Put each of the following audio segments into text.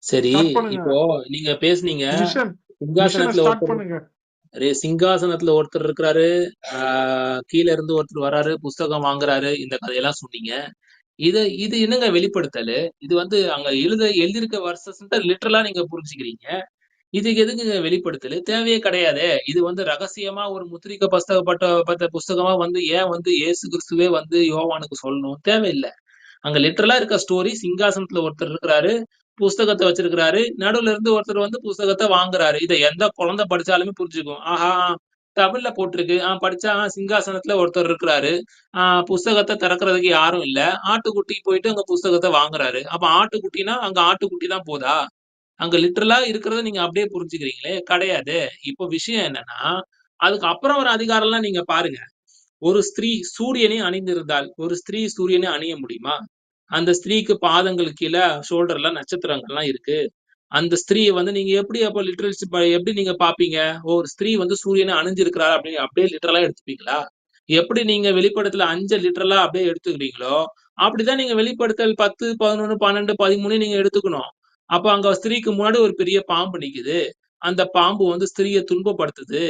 சரி ஸ்டார்ட் பண்ணுங்க. இப்போ நீங்க பேசுனீங்க. மிஷன் மிஷனை சிங்காசனத்துல ஸ்டார்ட் ஒருத்தர் பண்ணுங்க. ரே- சிங்காசனத்துல ஒருத்தர் இருக்கிறாரு. ஆஹ் கீழ இருந்து ஒருத்தர் வராரு புஸ்தகம் வாங்குறாரு இந்த கதையெல்லாம் சொன்னீங்க. இது இது என்னங்க வெளிப்படுத்தல்? இது வந்து அங்க எழுத எழுதியிருக்க வருஷம் லிட்டரலா நீங்க புரிஞ்சுக்கிறீங்க. இதுக்கு எதுக்குங்க வெளிப்படுத்தல்? தேவையே கிடையாதே. இது வந்து ரகசியமா ஒரு முத்திரிக்க புஸ்தகப்பட்ட பட்ட புஸ்தகமா வந்து ஏன் வந்து இயேசு கிறிஸ்துவே வந்து யோவானுக்கு சொல்லணும்? தேவையில்லை. அங்க லிட்டரலா இருக்க ஸ்டோரி சிங்காசனத்துல ஒருத்தர் இருக்கிறாரு. புஸ்தகத்தை வச்சிருக்கிறாரு. நடுவுல இருந்து ஒருத்தர் வந்து புஸ்தகத்தை வாங்குறாரு. இதை எந்த குழந்தை படிச்சாலுமே புரிஞ்சுக்கும். ஆஹா தமிழ்ல போட்டிருக்கு. ஆஹ் படிச்சா ஆஹ் சிங்காசனத்துல ஒருத்தர் இருக்கிறாரு. ஆஹ் புஸ்தகத்தை திறக்கிறதுக்கு யாரும் இல்ல. ஆட்டுக்குட்டி போயிட்டு அங்க புஸ்தகத்தை வாங்குறாரு. அப்ப ஆட்டுக்குட்டினா அங்க ஆட்டுக்குட்டி தான் போதா? அங்க லிட்டரலா இருக்கிறத நீங்க அப்படியே புரிஞ்சுக்கிறீங்களே? கிடையாது. இப்போ விஷயம் என்னன்னா அதுக்கு அப்புறம் ஒரு அதிகாரம்லாம் நீங்க பாருங்க. ஒரு ஸ்திரீ சூரியனை அணிந்திருந்தால் ஒரு ஸ்திரீ சூரியனை அணிய முடியுமா? அந்த ஸ்திரீக்கு பாதங்கள் கீழே ஷோல்டர்ல நட்சத்திரங்கள்லாம் இருக்கு. அந்த ஸ்திரீயை வந்து நீங்க எப்படி அப்போ லிட்ரல்ஸ் எப்படி நீங்க பாப்பீங்க? ஓ, ஒரு ஸ்திரீ வந்து சூரியனை அணிஞ்சிருக்கிறா அப்படின்னு அப்படியே லிட்டரலா எடுத்துப்பீங்களா? எப்படி நீங்க வெளிப்படத்துல அஞ்சு லிட்டரலா அப்படியே எடுத்துக்கிறீங்களோ அப்படிதான் நீங்க வெளிப்படுத்தல் பத்து பதினொன்னு பன்னெண்டு பதிமூணு நீங்க எடுத்துக்கணும். அப்போ அங்க ஸ்திரீக்கு முன்னாடி ஒரு பெரிய பாம்பு நிக்குது. அந்த பாம்பு வந்து ஸ்திரீயை துன்பப்படுத்துது.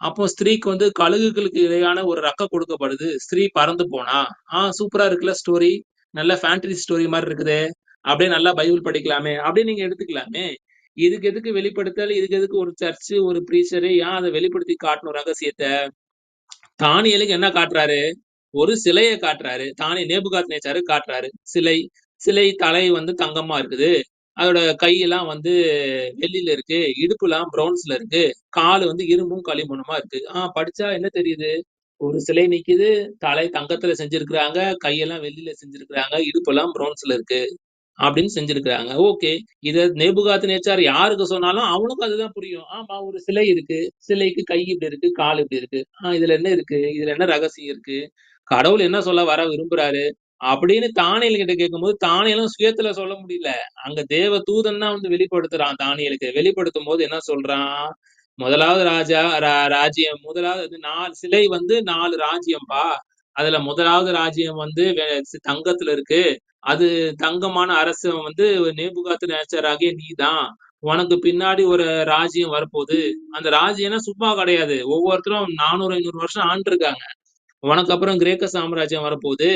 அப்போ ஸ்திரீக்கு வந்து கழுகுகளுக்கு இடையான ஒரு ரக்க கொடுக்கப்படுது. ஸ்திரீ பறந்து போனா. ஆஹ் சூப்பரா இருக்குல்ல ஸ்டோரி நல்ல ஃபேண்டசி ஸ்டோரி மாதிரி இருக்குது. அப்படியே நல்லா பைபிள் படிக்கலாமே. அப்படியே நீங்க எடுத்துக்கலாமே. இதுக்கு எதுக்கு வெளிப்படுத்தல்? இதுக்கு எதுக்கு ஒரு சர்ச்சு ஒரு ப்ரீச்சரு ஏன் அதை வெளிப்படுத்தி காட்டணும் ரகசியத்தை? தானியலுக்கு என்ன காட்டுறாரு? ஒரு சிலையை காட்டுறாரு. தானே நேபுகாத் நேச்சாரு காட்டுறாரு. சிலை சிலை தலை வந்து தங்கமா இருக்குது. அதோட கையெல்லாம் வந்து வெள்ளியில இருக்கு. இடுப்புலாம் பிரவுன்ஸ்ல இருக்கு. கால் வந்து இரும்பும் களிமண்ணுமா இருக்கு. ஆஹ் படிச்சா என்ன தெரியுது? ஒரு சிலை நிக்குது தலை தங்கத்துல செஞ்சிருக்கிறாங்க கையெல்லாம் வெள்ளியில செஞ்சிருக்கிறாங்க இடுப்பெல்லாம் ப்ரோன்ஸ்ல இருக்கு அப்படின்னு செஞ்சிருக்கிறாங்க. ஓகே. இத நேபுகாத்து நேச்சார் யாருக்கு சொன்னாலும் அவனுக்கும் அதுதான் புரியும். ஆமா ஒரு சிலை இருக்கு. சிலைக்கு கை இப்படி இருக்கு கால் இப்படி இருக்கு. ஆஹ் இதுல என்ன இருக்கு? இதுல என்ன ரகசியம் இருக்கு? கடவுள் என்ன சொல்ல வர விரும்புறாரு? அப்படின்னு தானியல் கிட்ட கேட்கும்போது தானியலும் சுயத்துல சொல்ல முடியல. அங்க தேவ தூதன் தான் வந்து வெளிப்படுத்துறான் தானியலுக்கு. வெளிப்படுத்தும் போது என்ன சொல்றான்? முதலாவது ராஜா ராஜ்யம். முதலாவது நாலு சிலை வந்து நாலு ராஜ்யம்பா. அதுல முதலாவது ராஜ்யம் வந்து தங்கத்துல இருக்கு. அது தங்கமான அரசு வந்து நேபுகாத்து நேச்சராகிய நீதான். உனக்கு பின்னாடி ஒரு ராஜ்யம் வரப்போகுது. அந்த ராஜ்யம்னா சும்மா கிடையாது. ஒவ்வொருத்தரும் நானூறு ஐநூறு வருஷம் ஆண்டு இருக்காங்க உனக்கு அப்புறம் கிரேக்க சாம்ராஜ்யம் வரப்போகுது.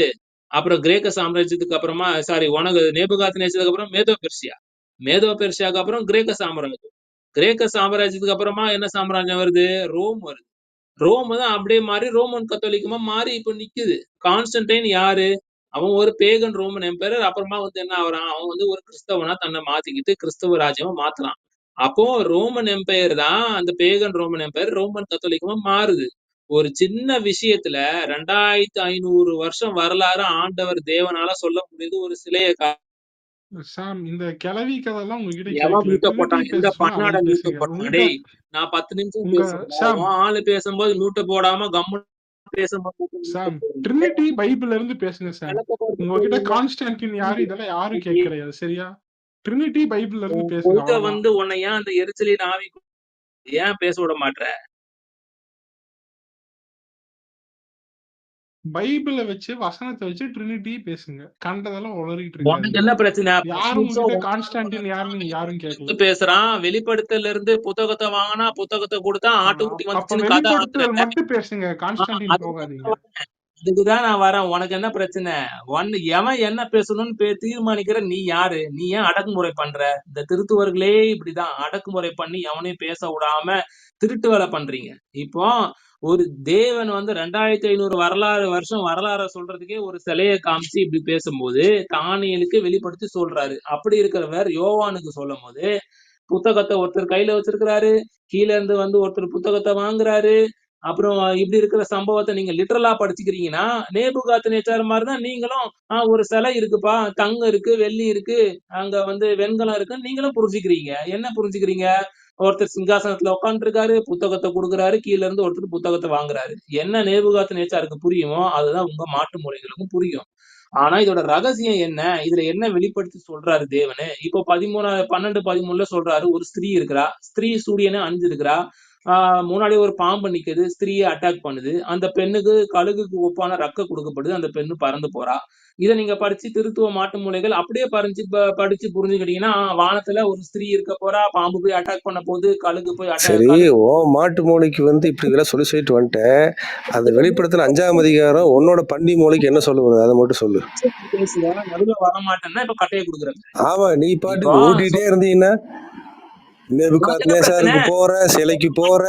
அப்புறம் கிரேக்க சாம்ராஜ்யத்துக்கு அப்புறமா சாரி உனக்கு நேபுகாத்து நேச்சதுக்கு அப்புறம் மேதோ பெர்சியா மேதோ பெருசியாக்கு அப்புறம் கிரேக்க சாம்ராஜ்யம். கிரேக்க சாம்ராஜ்யத்துக்கு அப்புறமா என்ன சாம்ராஜ்யம் வருது? ரோம் வருது. ரோம் தான் அப்படியே மாறி ரோமன் கத்தோலிக்கமா மாறி இப்ப நிக்குது. கான்ஸ்டன்டைன் யாரு? அவன் ஒரு பேகன் ரோமன். எம்பரர் அப்புறமா வந்து என்ன ஆகுறான்? அவன் வந்து ஒரு கிறிஸ்தவனா தன்னை மாத்திக்கிட்டு கிறிஸ்தவ ராஜ்யமா மாத்துறான். அப்போ ரோமன் எம்பையர் தான் அந்த பேகன் ரோமன் எம்பையர் ரோமன் கத்தோலிக்கமா மாறுது. ஒரு சின்ன விஷயத்துல ரெண்டாயிரத்தி ஐநூறு வருஷம் வரலாறு ஆண்டவர் தேவனால சொல்ல முடியுது ஒரு சிலையை கா- சாம் இந்த கிளவி கதைலாம் உங்ககிட்ட எவன் மியூட்ட போட்டான்? பண்ணாட மியூட்ட போட்டான். டேய் நான் பத்து நிமிஷம் உங்க பேசுறேன். ஆளு பேசும்போது மியூட்ட போடாம கம்மு பேசும்போது சாம் ட்ரினிட்டி பைபிள்ல இருந்து பேசுங்க போறது உங்ககிட்ட கான்ஸ்டன்டின் யாரு? இதெல்லாம் யாரும் இன்னைக்கு கேட்க கிடையாது சரியா? ட்ரினிட்டி பைபிள்ல இருந்து பேசுங்க வந்து உன்னை ஏன் அந்த எரிச்சலின் ஆவி ஏன் பேச விட மாட்ற? பைபிளை வச்சு வசனத்தை வச்சு ட்ரினிட்டி பேசுங்க. கண்டதெல்லாம் உளறிட்டு உனக்கு என்ன பிரச்சனை? யாரும் கான்ஸ்டன்டின் நீங்க யாரும் கேட்கல. பேசுறான் வெளிப்படுத்தல இருந்து புத்தகத்தை வாங்கினா புத்தகத்தை கொடுத்தா ஆட்டுக்குட்டி ஆக்குற மட்டும் பேசுங்க. கான்ஸ்டன்டின் போகாதீங்க. தான் வரேன். அதுக்குதான் நான் வரேன். உனக்கு என்ன பிரச்சனை? ஒன்னு எவன் என்ன பேசணும்னு பே- தீர்மானிக்கிற நீ யாரு? நீ ஏன் அடக்குமுறை பண்ற? இந்த திருத்துவர்களே இப்படிதான். அடக்குமுறை பண்ணி எவனையும் பேச விடாம திருட்டு வேலை பண்றீங்க. இப்போ ஒரு தேவன் வந்து ரெண்டாயிரத்தி ஐநூறு வரலாறு வருஷம் வரலாற சொல்றதுக்கே ஒரு சிலையை காமிச்சு இப்படி பேசும்போது தானியலுக்கு வெளிப்படுத்தி சொல்றாரு. அப்படி இருக்கிறவர் யோவானுக்கு சொல்லும் போது புத்தகத்தை ஒருத்தர் கையில வச்சிருக்கிறாரு கீழ இருந்து வந்து ஒருத்தர் புத்தகத்தை வாங்குறாரு. அப்புறம் இப்படி இருக்கிற சம்பவத்தை நீங்க லிட்டரலா படிச்சுக்கிறீங்கன்னா நேபுகாத்து நேச்சார் மாதிரிதான் நீங்களும் ஆஹ் ஒரு சிலை இருக்குப்பா தங்கம் இருக்கு வெள்ளி இருக்கு அங்க வந்து வெண்கலம் இருக்குன்னு நீங்களும் புரிஞ்சுக்கிறீங்க. என்ன புரிஞ்சுக்கிறீங்க? ஒருத்தர் சிங்காசனத்துல உட்காந்துருக்காரு புத்தகத்தை கொடுக்குறாரு கீழ இருந்து ஒருத்தர் புத்தகத்தை வாங்குறாரு. என்ன நேபுகாத்து நேச்சாருக்கு புரியுமோ அதுதான் உங்க மாட்டு முறைகளுக்கும் புரியும். ஆனா இதோட ரகசியம் என்ன? இதுல என்ன வெளிப்படுத்தி சொல்றாரு தேவனு? இப்போ பதிமூணு பன்னெண்டு பதிமூணுல சொல்றாரு ஒரு ஸ்திரீ இருக்கிறா. ஸ்திரீ சூரியனை அணிஞ்சிருக்கிறா. முன்னாடி ஒரு பாம்பு நிக்குது ஸ்திரீயை அட்டாக் பண்ணுது. அந்த பெண்ணுக்கு கழுகுக்கு ஒப்பான ரக்க கொடுக்கப்படுது. அந்த பெண்ணு பறந்து போறா. இதை நீங்க படிச்சு திருத்துவ மாட்டு மூலைகள் அப்படியே படிச்சு ப- படிச்சு புரிஞ்சுக்கிட்டீங்கன்னா வானத்துல ஒரு ஸ்திரீ இருக்க போறா பாம்பு போய் அட்டாக் பண்ண போகுது கழுகு போய் சரி ஓ மாட்டு மூளைக்கு வந்து இப்படி இதெல்லாம் சொல்லி சொல்லிட்டு வந்துட்டேன். அந்த வெளிப்படுத்தல அஞ்சாம் அதிகாரம் உன்னோட பண்டி மூளைக்கு என்ன சொல்லுவது அதை மட்டும் சொல்லு. நடுவுல வர மாட்டேன்னா இப்ப கட்டையை கொடுக்குறேன். ஆமா நீ பாட்டுக்கு ஓட்டிட்டே இருந்தீங்கன்னா உனக்கு என்ன பிரச்சனை? நேபுகாத் போற சிலைக்கு போற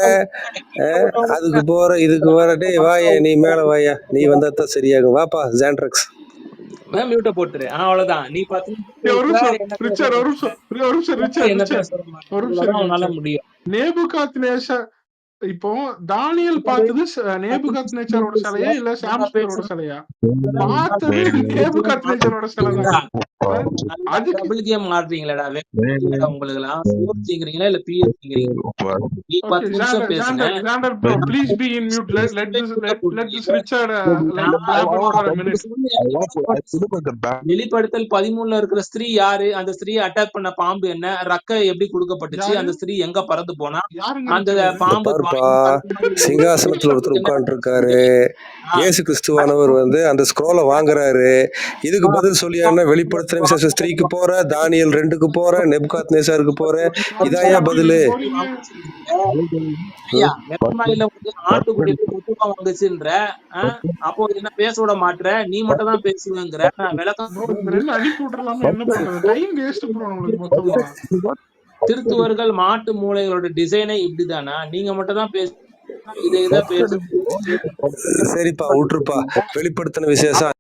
அதுக்கு போற இதுக்கு வர டேய் வாயா நீ மேல வாயா. நீ வந்தா தான் சரியாகும். வாப்பா ஜான்ட்ரக்ஸ் மியூட்ட போட்டுரு. அவ்வளவுதான். நீ பாத்து முடியும். நேபுகாத் இப்போ தானியல் பார்த்தது நேபுகாத் நேச்சரோட சிலையா இல்ல சாம்ஸ்கரோட சிலையா? பார்த்தது நேபுகாத் நேச்சரோட சிலை தான் அதுக்கு டபுள் கேம் ஆடுறீங்களா உங்களுக்கு எல்லாம் இல்ல please be in mute let let let this Richard. வெளிப்படுத்தல் பதிமூணுல இருக்கிற ஸ்திரீ யாரு? அந்த ஸ்திரீ அட்டாக் பண்ண பாம்பு என்ன? ரக்க எப்படி கொடுக்கப்பட்டுச்சு? அந்த ஸ்திரீ எங்க பறந்து போனா? அந்த பாம்பு வாயும் சிங்காசனத்துல ஒருத்தர் உட்காந்துருக்காரு இயேசு கிறிஸ்துவானவர் வந்து அந்த ஸ்க்ரோலை வாங்குறாரு. இதுக்கு பதில் சொல்லியாருன்னா வெளிப்படுத்துற விசேஷ ஸ்திரீக்கு போற தானியல் ரெண்டுக்கு போற நெப்காத் நேசாருக்கு போற இதாயா பதிலு? அப்போ என்ன பேச விட மாட்ற நீ மட்டும் தான் பேசுவேங்கிற விளக்கம் திருத்துவர்கள் மாட்டு மூளைகளோட டிசைனே இப்படிதானா? நீங்க மட்டும் தான் பேச இதை இதை பேச சரிப்பா விட்டுருப்பா. வெளிப்படுத்தின விசேஷம்